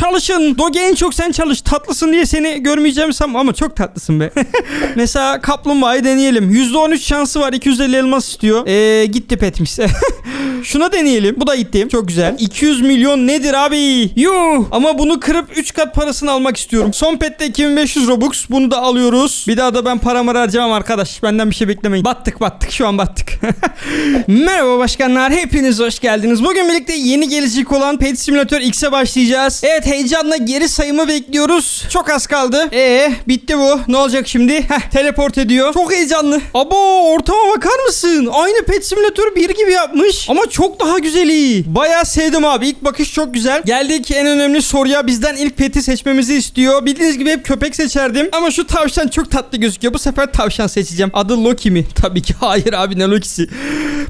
çalışın. Doge en çok sen çalış. Tatlısın diye seni görmeyeceğim sanma ama çok tatlısın be. Mesela kaplumbağayı deneyelim. %13 şansı var. 250 elmas istiyor. Eee gitti petmiş. Şuna deneyelim. Bu da gitti. Çok güzel. 200 milyon nedir abi? Yuh. Ama bunu kırıp 3 kat parasını almak istiyorum. Son pette 2500 Robux. Bunu da alıyoruz. Bir daha da ben paramı harcamam arkadaş. Benden bir şey beklemeyin. Battık battık. Şu an battık. Merhaba başkanlar. Hepiniz hoş geldiniz. Bugün birlikte yeni gelecek olan Pet Simulator X'e başlayacağız. Evet heyecanla geri sayımı bekliyoruz. Çok az kaldı. Ee bitti bu. Ne olacak şimdi? Heh teleport ediyor. Çok heyecanlı. Abo ortama bakar mısın? Aynı Pet Simulator 1 gibi yapmış. Ama çok daha güzeli. Bayağı sevdim abi. İlk bakış çok güzel. Geldik en önemli soruya. Bizden ilk peti seçmemizi istiyor. Bildiğiniz gibi hep köpek seçerdim. Ama şu tavşan çok tatlı gözüküyor. Bu sefer tavşan seçeceğim. Adı Loki mi? Tabii ki hayır abi ne Loki'si.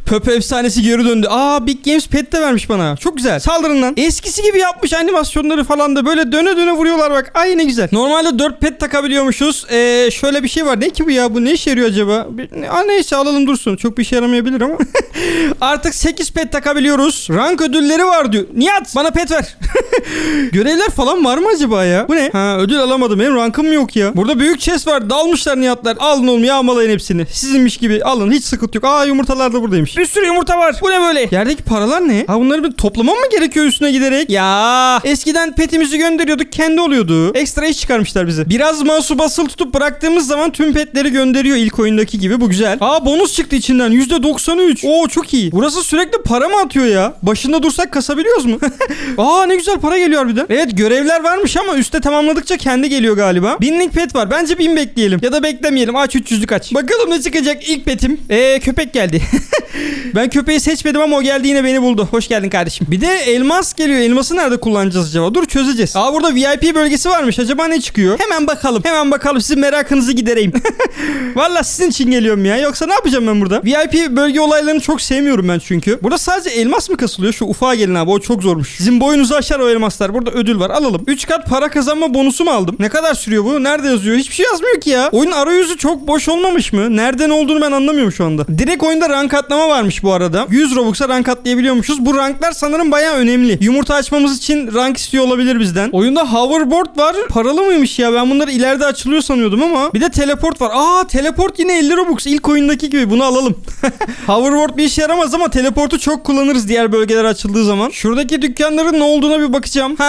Pöpe efsanesi geri döndü. Aa Big Games pet de vermiş bana. Çok güzel. Saldırın lan. Eskisi gibi yapmış animasyonları falan da. Böyle döne döne vuruyorlar bak. Ay ne güzel. Normalde 4 pet takabiliyormuşuz. Ee, şöyle bir şey var. Ne ki bu ya? Bu ne işe yarıyor acaba? Bir, Aa, neyse alalım dursun. Çok bir işe yaramayabilir ama. Artık 8 pet takabiliyoruz. Rank ödülleri var diyor. Nihat bana pet ver. Görevler falan var mı acaba ya? Bu ne? Ha ödül alamadım. Benim rankım yok ya. Burada büyük chest var. Dalmışlar Nihatlar. Alın oğlum yağmalayın hepsini. Sizinmiş gibi alın. Hiç sıkıntı yok. Aa yumurtalar da buradaymış. Bir sürü yumurta var. Bu ne böyle? Yerdeki paralar ne? Ha bunları bir toplamam mı gerekiyor üstüne giderek? Ya eskiden petimizi gönderiyorduk. Kendi oluyordu. Ekstra iş çıkarmışlar bize. Biraz mouse'u basılı tutup bıraktığımız zaman tüm petleri gönderiyor ilk oyundaki gibi. Bu güzel. Aa bonus çıktı içinden. %93. Oo çok iyi. Burası sürekli para mı atıyor ya? Başında dursak kasabiliyoruz mu? Aa ne güzel para geliyor harbiden. Evet görevler varmış ama üstte tamamladıkça kendi geliyor galiba. Binlik pet var. Bence bin bekleyelim. Ya da beklemeyelim. Aç 300'lük aç. Bakalım ne çıkacak ilk petim. Eee köpek geldi. ben köpeği seçmedim ama o geldi yine beni buldu. Hoş geldin kardeşim. Bir de elmas geliyor. Elması nerede kullanacağız acaba? Dur çözeceğiz. Aa burada VIP bölgesi varmış. Acaba ne çıkıyor? Hemen bakalım. Hemen bakalım. Sizin merakınızı gidereyim. Valla sizin için geliyorum ya. Yoksa ne yapacağım ben burada? VIP bölge olaylarını çok sevmiyorum ben çünkü. Burada sadece elmas mı kasılıyor? Şu ufağa gelin abi. O çok zormuş. Sizin boyunuzu aşar o elmaslar. Burada ödül var. Alalım. 3 kat para kazanma bonusu mu aldım? Ne kadar sürüyor bu? Nerede yazıyor? Hiçbir şey yazmıyor ki ya. Oyun arayüzü çok boş olmamış mı? Nereden olduğunu ben anlamıyorum şu anda. Direkt oyunda rank atlama varmış bu arada. 100 Robux'a rank atlayabiliyormuşuz. Bu ranklar sanırım baya önemli. Yumurta açmamız için rank istiyor olabilir bizden. Oyunda hoverboard var. Paralı mıymış ya? Ben bunları ileride açılıyor sanıyordum ama. Bir de teleport var. Aa teleport yine 50 Robux. İlk oyundaki gibi. Bunu alalım. hoverboard bir işe yaramaz ama teleportu çok kullanırız diğer bölgeler açıldığı zaman. Şuradaki dükkanların ne olduğuna bir bakacağım. Ha,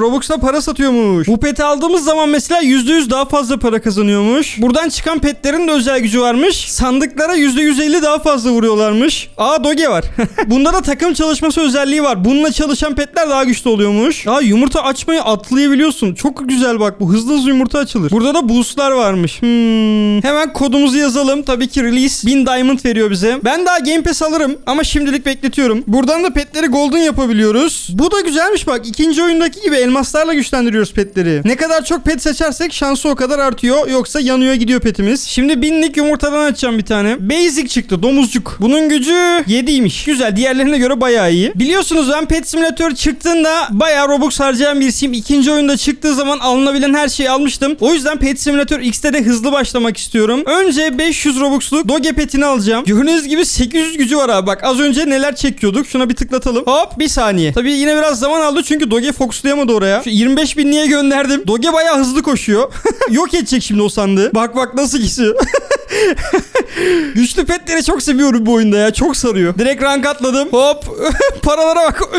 Robux'la para satıyormuş. Bu peti aldığımız zaman mesela %100 daha fazla para kazanıyormuş. Buradan çıkan petlerin de özel gücü varmış. Sandıklara %150 daha fazla vuruyorlarmış. Aa Doge var. Bunda da takım çalışması özelliği var. Bununla çalışan petler daha güçlü oluyormuş. Aa yumurta açmayı atlayabiliyorsun. Çok güzel bak bu hızlı hızlı yumurta açılır. Burada da boostlar varmış. Hmm. Hemen kodumuzu yazalım. Tabii ki release 1000 diamond veriyor bize. Ben daha game pass alırım ama şimdilik bekletiyorum. Buradan da petleri golden yapabiliyoruz. Bu da güzelmiş bak. İkinci oyundaki gibi elmaslarla güçlendiriyoruz petleri. Ne kadar çok pet seçersek şansı o kadar artıyor. Yoksa yanıyor gidiyor petimiz. Şimdi binlik yumurtadan açacağım bir tane. Basic çıktı domuzcuk. Bunun gücü 7'ymiş. Güzel diğerlerine göre bayağı iyi. Biliyorsunuz ben Pet Simulator çıktığında bayağı Robux harcayan birisiyim. İkinci oyunda çıktığı zaman alınabilen her şeyi almıştım. O yüzden Pet Simulator X'te de hızlı başlamak istiyorum. Önce 500 Robux'luk Doge petini alacağım. Gördüğünüz gibi 800 gücü var abi. Bak az önce neler çekiyorduk. Şuna bir tıklatalım. Hop bir saniye. Tabii yine biraz zaman aldı çünkü Doge fokuslayamadı oraya. Şu 25 binliğe gönderdim. Doge bayağı hızlı koşuyor. Yok edecek şimdi o sandığı. Bak bak nasıl kesiyor. Güçlü petleri çok seviyorum bu oyunda ya. Çok sarıyor. Direkt rank atladım. Hop. Paralara bak.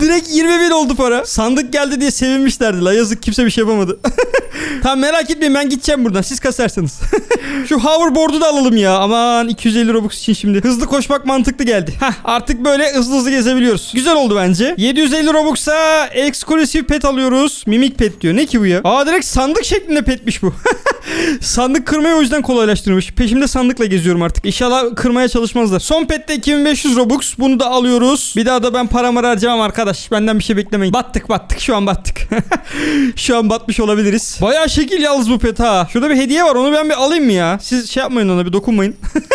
Direkt 20 bin oldu para. Sandık geldi diye sevinmişlerdi la. Yazık kimse bir şey yapamadı. tamam merak etmeyin ben gideceğim buradan. Siz kasarsanız. Şu hoverboard'u da alalım ya. Aman 250 Robux için şimdi. Hızlı koşmak mantıklı geldi. Heh, artık böyle hızlı hızlı gezebiliyoruz. Güzel oldu bence. 750 Robux'a eksklusif pet alıyoruz. Mimik pet diyor. Ne ki bu ya? Aa direkt sandık şeklinde petmiş bu. sandık kırmayı o yüzden kolaylaştırmış. Peşimde sandıkla geziyorum artık. İnşallah kırmaya çalışmazlar. Son pette 2500 Robux. Bunu da alıyoruz. Bir daha da ben paramı harcamam arkadaş. Benden bir şey beklemeyin. Battık battık. Şu an battık. Şu an batmış olabiliriz. Bayağı şekil yalnız bu pet ha. Şurada bir hediye var. Onu ben bir alayım mı ya? Siz şey yapmayın ona bir dokunmayın.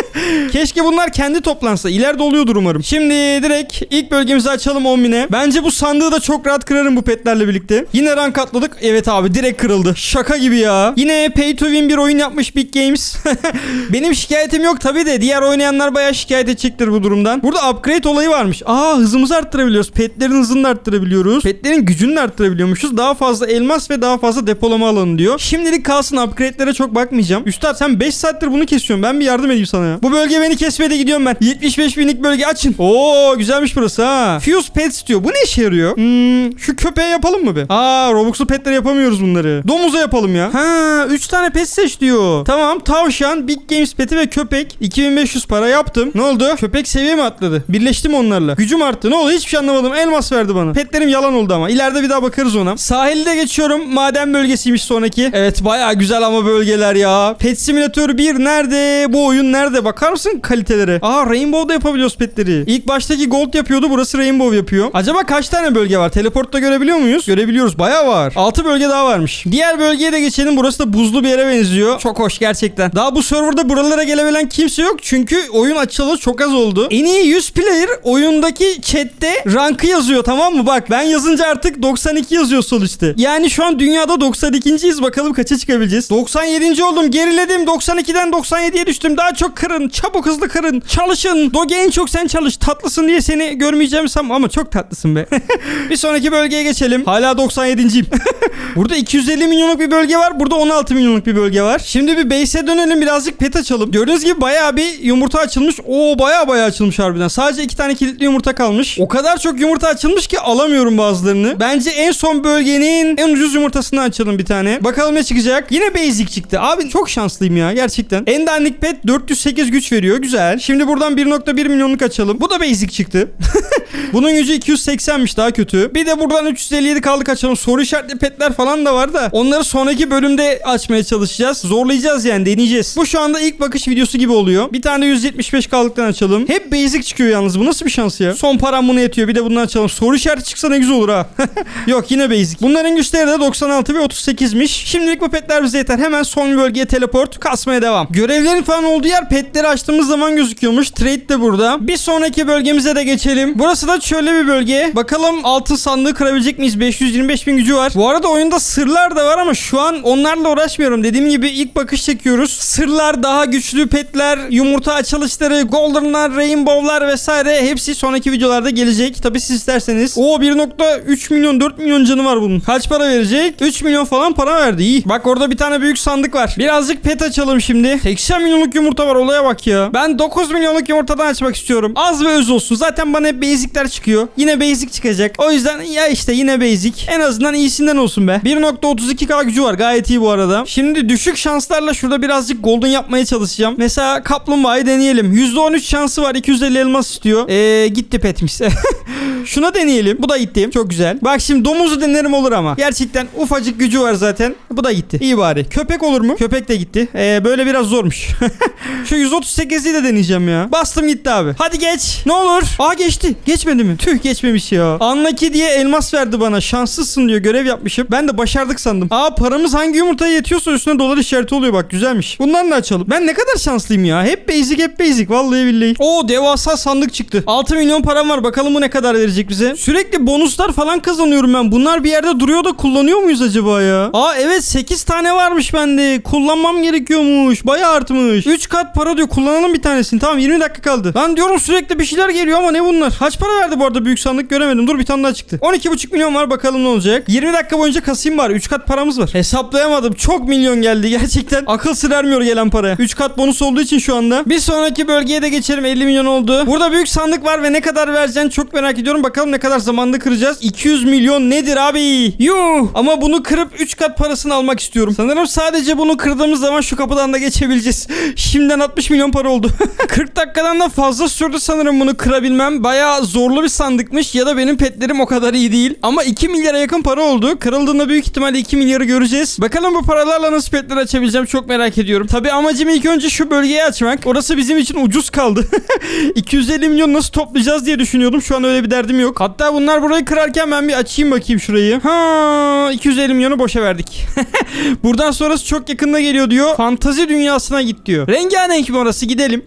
Keşke bunlar kendi toplansa. İleride oluyordur umarım. Şimdi direkt ilk bölgemizi açalım 10 bine. Bence bu sandığı da çok rahat kırarım bu petlerle birlikte. Yine rank atladık. Evet abi direkt kırıldı. Şaka gibi ya. Yine pay to win bir oyun yapmış Big Games. Benim şikayetim yok tabi de diğer oynayanlar bayağı şikayet edecektir bu durumdan. Burada upgrade olayı varmış. Aa hızımızı arttırabiliyoruz. Petlerin hızını arttırabiliyoruz. Petlerin gücünü arttırabiliyormuşuz. Daha fazla elmas ve daha fazla depolama alanı diyor. Şimdilik kalsın upgrade'lere çok bakmayacağım. Üstad sen 5 saattir bunu kesiyorsun. Ben bir yardım edeyim sana ya. Bu bölge beni kesmedi gidiyorum ben. 75 binlik bölge açın. Oo güzelmiş burası ha. Fuse Pets diyor. Bu ne işe yarıyor? Hmm, şu köpeğe yapalım mı be? Aa Robux'lu petlere yapamıyoruz bunları. Domuza yapalım ya. Ha 3 tane pet seç diyor. Tamam tavşan, Big Games peti ve köpek. 2500 para yaptım. Ne oldu? Köpek seviye mi atladı? Birleştim onlarla. Gücüm arttı. Ne oldu? Hiçbir şey anlamadım. Elmas verdi bana. Petlerim yalan oldu ama. İleride bir daha bakarız ona. Sahilde geçiyorum. Maden bölgesiymiş sonraki. Evet baya güzel ama bölgeler ya. Pet Simulator 1 nerede? Bu oyun nerede? Bakar mısın kalitelere? Aa Rainbow'da yapabiliyoruz petleri. İlk baştaki Gold yapıyordu. Burası Rainbow yapıyor. Acaba kaç tane bölge var? Teleportta görebiliyor muyuz? Görebiliyoruz. Baya var. 6 bölge daha varmış. Diğer bölgeye de geçelim. Burası da buzlu bir yere benziyor. Çok hoş gerçekten. Daha bu serverda buralara gelebilen kimse yok. Çünkü oyun açılalı çok az oldu. En iyi 100 player oyundaki chatte rankı yazıyor tamam mı? Bak ben yazınca artık 92 yazıyor sol üstte. Yani şu an dünyada 92.yiz. Bakalım kaça çıkabileceğiz. 97. oldum. Geriledim. 92'den 97'ye düştüm. Daha çok kırın. Çabuk hızlı kırın. Çalışın. Doge en çok sen çalış. Tatlısın diye seni görmeyeceğim sam ama çok tatlısın be. bir sonraki bölgeye geçelim. Hala 97.yim. Burada 250 milyonluk bir bölge var. Burada 16 milyonluk bir bölge var. Şimdi bir base'e dönelim. Birazcık pet açalım. Gördüğünüz gibi bayağı bir yumurta açılmış. Oo bayağı bayağı açılmış harbiden. Sadece iki tane kilitli yumurta kalmış. O kadar çok yumurta açılmış ki alamıyorum bazılarını. Bence en son bölgenin en ucuz yumurtasını açalım bir tane. Bakalım ne çıkacak. Yine basic çıktı. Abi çok şanslıyım ya gerçekten. En dandik pet 408 güç veriyor. Güzel. Şimdi buradan 1.1 milyonluk açalım. Bu da basic çıktı. Bunun gücü 280'miş daha kötü. Bir de buradan 357 kaldık açalım. Soru işaretli petler falan da var da. Onları sonraki bölümde açmaya çalışacağız. Zorlayacağız yani deneyeceğiz. Bu şu anda ilk bakış videosu gibi oluyor. Bir tane 175 kaldıktan açalım. Hep basic çıkıyor yalnız. Bu nasıl bir şans ya? Son param buna yetiyor. Bir de bundan açalım. Soru işareti çıksa ne güzel olur ha. Yok yine basic. Bunların güçleri de 96 ve 38'miş. Şimdilik bu petler bize yeter. Hemen son bölgeye teleport. Kasmaya devam. Görevlerin falan olduğu yer petleri açtığımız zaman gözüküyormuş. Trade de burada. Bir sonraki bölgemize de geçelim. Burası da şöyle bir bölge. Bakalım altın sandığı kırabilecek miyiz? 525 bin gücü var. Bu arada oyunda sırlar da var ama şu an onlarla uğraşmıyorum. Dediğim gibi ilk bakış çekiyoruz. Sırlar, daha güçlü petler, yumurta açılışları, goldenlar, rainbowlar vesaire hepsi sonraki videolarda gelecek. Tabi siz isterseniz. O 1.3 milyon 4 milyon canı var bunun. Kaç para verecek? 3 milyon falan para verdi. İyi. Bak orada bir tane büyük sandık var. Birazcık pet açalım şimdi. 80 milyonluk yumurta var. Olaya bak ya. Ben 9 milyonluk yumurtadan açmak istiyorum. Az ve öz olsun. Zaten bana hep basic'ler çıkıyor. Yine basic çıkacak. O yüzden ya işte yine basic. En azından iyisinden olsun be. 1.32k gücü var. Gayet iyi bu arada. Şimdi düşük şanslarla şurada birazcık golden yapmaya çalışacağım. Mesela kaplumbağayı deneyelim. %13 şansı var. 250 elmas istiyor. Eee gitti petmiş. Şuna deneyelim. Bu da gitti. Çok güzel. Bak şimdi domuzu denerim olur ama. Gerçekten ufacık gücü var zaten. Bu da gitti. İyi bari. Köpek olur mu? Köpek de gitti. Ee, böyle biraz zormuş. Şu 138'i de deneyeceğim ya. Bastım gitti abi. Hadi geç. Ne olur. Aa geçti. Geçmedi mi? Tüh geçmemiş ya. Anlaki diye elmas verdi bana. Şanslısın diyor. Görev yapmışım. Ben de başardık sandım. Aa paramız hangi yumurtaya yetiyorsa üstüne dolar işareti oluyor bak. Güzelmiş. Bundan da açalım. Ben ne kadar şanslıyım ya. Hep basic hep basic. Vallahi billahi. Oo devasa sandık çıktı. 6 milyon param var. Bakalım bu ne kadar verecek bize. Sürekli bonuslar falan kazanıyorum ben. Bunlar bir yerde duruyor da kullanıyor muyuz acaba ya? Aa evet 8 tane varmış bende. Kullanmam gerekiyormuş. Bayağı artmış. 3 kat para diyor. Kullanalım bir tanesini. Tamam 20 dakika kaldı. Lan diyorum sürekli bir şeyler geliyor ama ne bunlar? Kaç para verdi bu arada büyük sandık göremedim. Dur bir tane daha çıktı. 12,5 milyon var bakalım ne olacak. 20 dakika boyunca kasayım var. 3 kat paramız var. Hesaplayamadım. Çok milyon geldi gerçekten. Akıl sır ermiyor gelen paraya. 3 kat bonus olduğu için şu anda. Bir sonraki bölgeye de geçelim. 50 milyon oldu. Burada büyük sandık var ve ne kadar vereceğini çok merak ediyorum. Bakalım ne kadar zamanda kıracağız. 200 milyon nedir abi? Yuh! Ama bunu kırıp 3 kat parasını almak istiyorum. Sanırım sadece bunu kırdığımız zaman şu kapıdan da geçebileceğiz. Şimdiden 60 milyon para oldu. 40 dakikadan da fazla sürdü sanırım bunu kırabilmem. Bayağı zorlu bir sandıkmış ya da benim petlerim o kadar iyi değil. Ama 2 milyara yakın para oldu. Kırıldığında büyük ihtimalle 2 milyarı göreceğiz. Bakalım bu paralarla nasıl petler açabileceğim çok merak ediyorum. Tabi amacım ilk önce şu bölgeyi açmak. Orası bizim için ucuz kaldı. 250 milyon nasıl toplayacağız diye düşünüyordum. Şu an öyle bir derdim ihtiyacım yok. Hatta bunlar burayı kırarken ben bir açayım bakayım şurayı. Ha 250 milyonu boşa verdik. Buradan sonrası çok yakında geliyor diyor. Fantazi dünyasına git diyor. Rengarenk mi orası gidelim.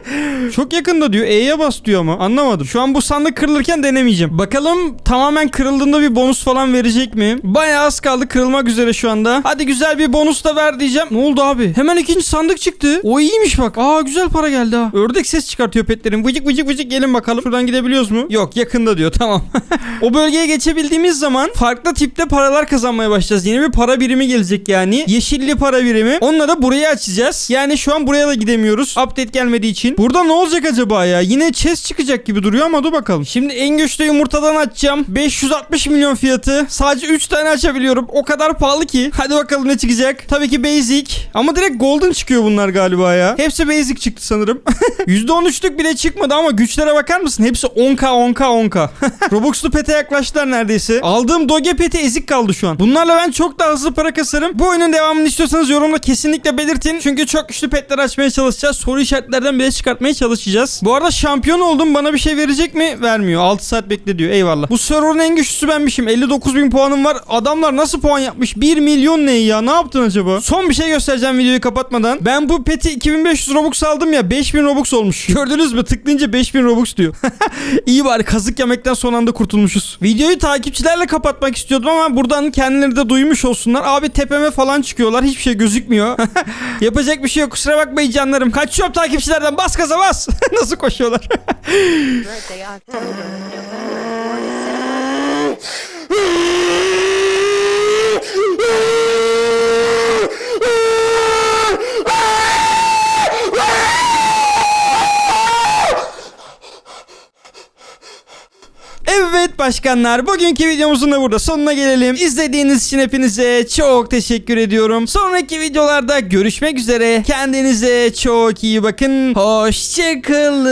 çok yakında diyor. E'ye bas diyor ama. Anlamadım. Şu an bu sandık kırılırken denemeyeceğim. Bakalım tamamen kırıldığında bir bonus falan verecek mi? Bayağı az kaldı kırılmak üzere şu anda. Hadi güzel bir bonus da ver diyeceğim. Ne oldu abi? Hemen ikinci sandık çıktı. O iyiymiş bak. Aa güzel para geldi ha. Ördek ses çıkartıyor petlerin. Vıcık vıcık vıcık gelin bakalım. Şuradan gidebiliyoruz mu? Yok yakında diyor. Tamam. o bölgeye geçebildiğimiz zaman farklı tipte paralar kazanmaya başlayacağız. Yeni bir para birimi gelecek yani. Yeşilli para birimi. Onunla da burayı açacağız. Yani şu an buraya da gidemiyoruz. Update gelmediği için. Burada ne olacak acaba ya? Yine chest çıkacak gibi duruyor ama dur bakalım. Şimdi en güçlü yumurtadan açacağım. 560 milyon fiyatı. Sadece 3 tane açabiliyorum. O kadar pahalı ki. Hadi bakalım ne çıkacak. Tabii ki basic. Ama direkt golden çıkıyor bunlar galiba ya. Hepsi basic çıktı sanırım. %13'lük bile çıkmadı ama güçlere bakar mısın? Hepsi 10k 10k 10k. Robux'lu pete yaklaştılar neredeyse. Aldığım doge peti ezik kaldı şu an. Bunlarla ben çok daha hızlı para kasarım. Bu oyunun devamını istiyorsanız yorumda kesinlikle belirtin. Çünkü çok güçlü petler açmaya çalışacağız. Soru işaretlerden bile çıkartmaya çalışacağız. Bu arada şampiyon oldum. Bana bir şey verecek mi? Vermiyor. 6 saat bekle diyor. Eyvallah. Bu server'ın en güçlüsü benmişim. 59 bin puanım var. Adamlar nasıl puan yapmış? 1 milyon ne ya? Ne yaptın acaba? Son bir şey göstereceğim videoyu kapatmadan. Ben bu peti 2500 Robux aldım ya. 5000 Robux olmuş. Gördünüz mü? Tıklayınca 5000 Robux diyor. İyi bari kazık yemekten son anda kurtulmuşuz. Videoyu takipçilerle kapatmak istiyordum ama buradan kendileri de duymuş olsunlar. Abi tepeme falan çıkıyorlar. Hiçbir şey gözükmüyor. Yapacak bir şey yok. Kusura bakmayın canlarım. Kaçıyorum takipçilerden. Bas gaza bas. Nasıl koşuyorlar? birthday October, November 27th. Evet başkanlar bugünkü videomuzun da burada sonuna gelelim. İzlediğiniz için hepinize çok teşekkür ediyorum. Sonraki videolarda görüşmek üzere. Kendinize çok iyi bakın. Hoşçakalın.